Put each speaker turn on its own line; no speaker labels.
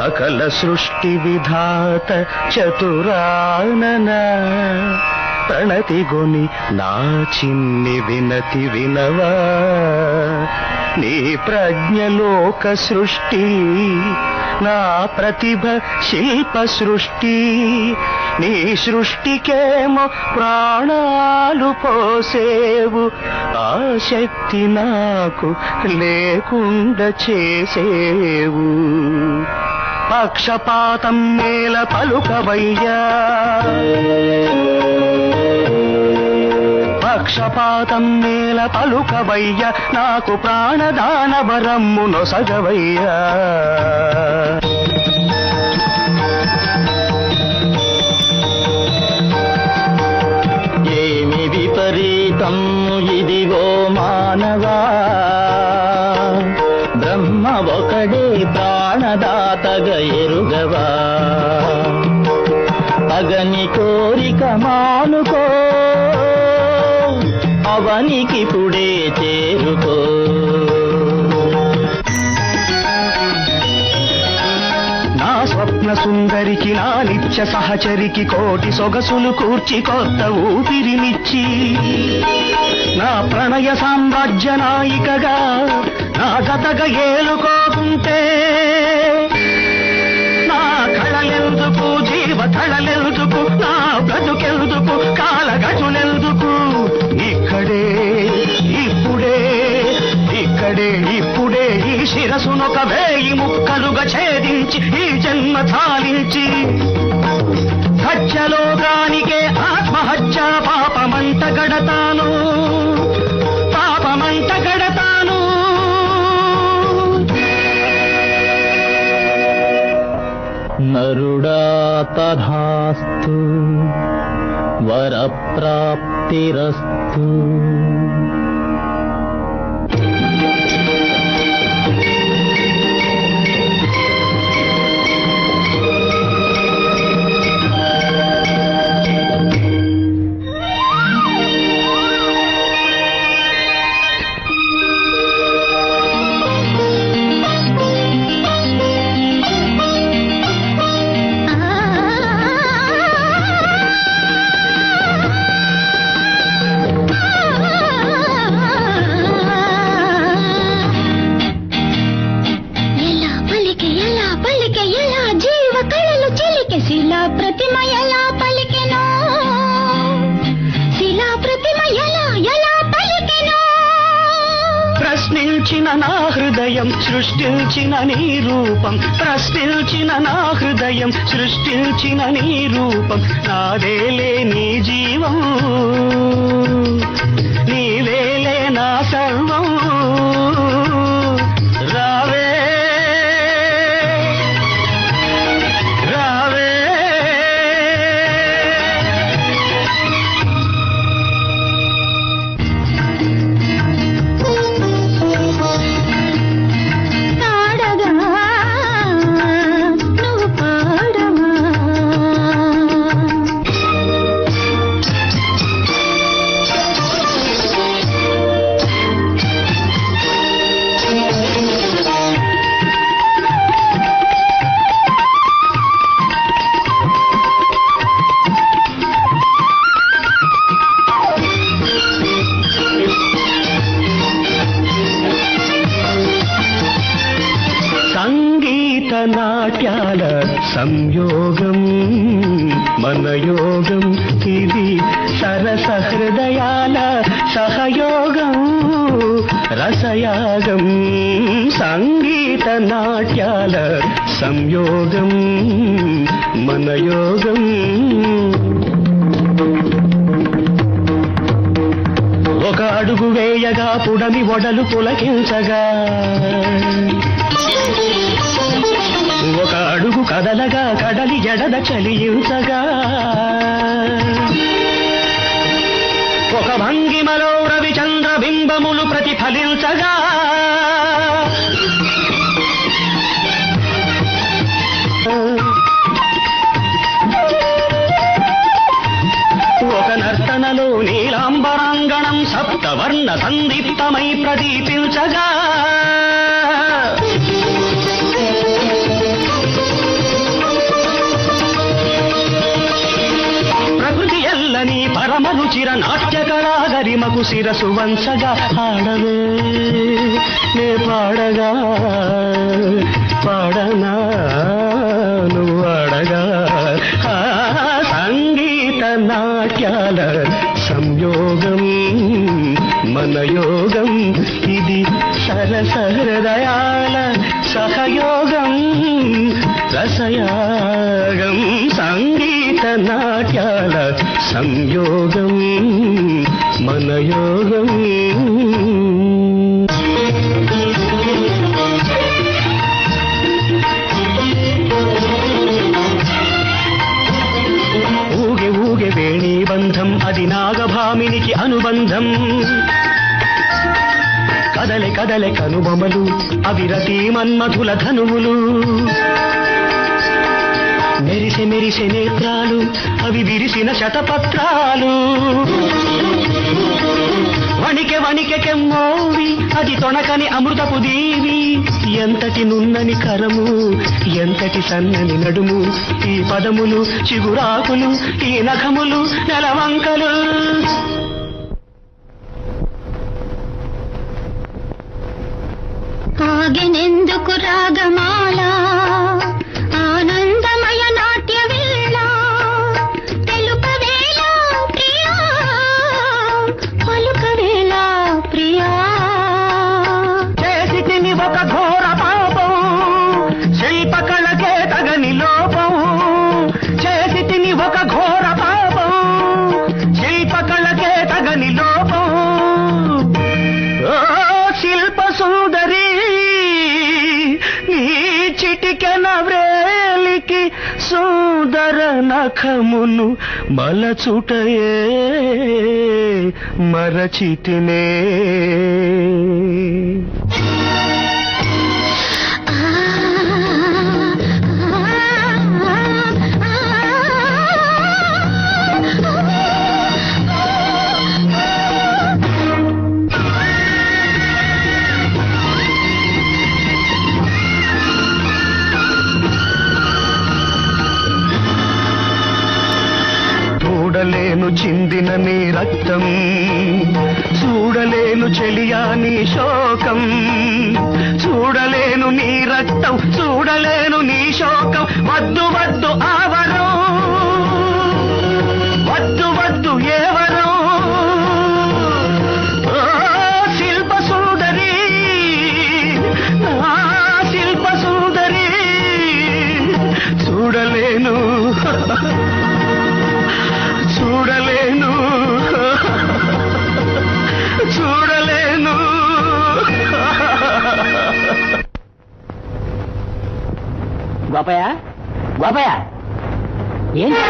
సకల సృష్టి విధాత చతురానన. ప్రణతి గొని నా చిన్ని వినతి వినవా. నీ ప్రజ్ఞలోక సృష్టి నా ప్రతిభ శిల్ప సృష్టి. నీ సృష్టికేమో ప్రాణాలు పోసేవు. ఆ శక్తి నాకు లేకుండా చేసేవు. పక్షపాతం మేల పలుకవయ్యా. పక్షపాతం మేల పలుకవయ్య నాకు ప్రాణదాన వరమ్ము నొసగవయ్యా దాతగ ఎరుగవా? పగని కోరిక మానుకో అవనికి పుడే చేరుకో. నా స్వప్న సుందరికి నా నిత్య సహచరికి కోటి సొగసులు కూర్చి కొత్త ఊపిరినిచ్చి నా ప్రణయ సామ్రాజ్య నాయికగా నా గతగ ఏలుకోకుంటే శిరసునొక వేయి ముక్కలుగా ఛేదించి ఈ జన్మ చాలించి హత్యలోకానికే ఆత్మహత్య పాపమంట గడతాను. పాపమంట గడతాను. నరుడా తథాస్తు వరప్రాప్తిరస్తు. హృదయం సృష్టించిన నీ రూపం ప్రశ్నించిన నా హృదయం సృష్టించిన నీ రూపం. నాదేలే నీ జీవం. నాట్యాల సంయోగం మనయోగం ఇది సరస హృదయాల సహయోగం. రసయాగం సంగీత నాట్యాల సంయోగం మనయోగం ఒక అడుగు వేయగా పుడమి ఒడలు పులకించగా కదలగా కడలి జడద చలించగా ఒక భంగిమలో రవిచంద్ర బింబములు ప్రతిఫలించగా. ఒక నర్తనలో నీలాంబరాంగణం సప్తవర్ణ సందిప్తమై ప్రదీపించగా. రుచిర నాట్య కళాగరిమకు శిరసు వంచగా పాడవే నే పాడగా పాడనా నువ్వు అడగా సంగీత నాట్యాల సంయోగం మనయోగం ఇది సరస హృదయాల సహయోగం రసయాగం సంగీత నాట్యాల సంయోగం మనయోగం. ఊగే ఊగే వేణీ బంధం అది నాగభామినికి అనుబంధం. కదలె కదలె కనుబొమలు అవిరతి మన్మధుల ధనువులు. మెరిసె మెరిసె నేత్రాలు అవి విరిసిన శతపత్రాలు. వణికె వణికె కెమ్మోవి అది తొణకని అమృతపు దీవి. ఎంతటి నున్నని కరము ఎంతటి సన్నని నడుము ఈ పదములు చిగురాకులు ఈ నఖములు నెలవంకలు.
ఆగెనెందుకు రాగమాలా?
శిల్పకళకే తగని లోపం శిల్ప సుందరి నీ చిటికెన వ్రేలికి సుందర నఖమును మలచుటయే మరచితినే. చూడలేను నీ శోకం. చూడలేను నీ రక్తం చూడలేను నీ శోకం. వద్దు వద్దు ఆవరం
గోపయ్య? గోపయ్య? ఏంటి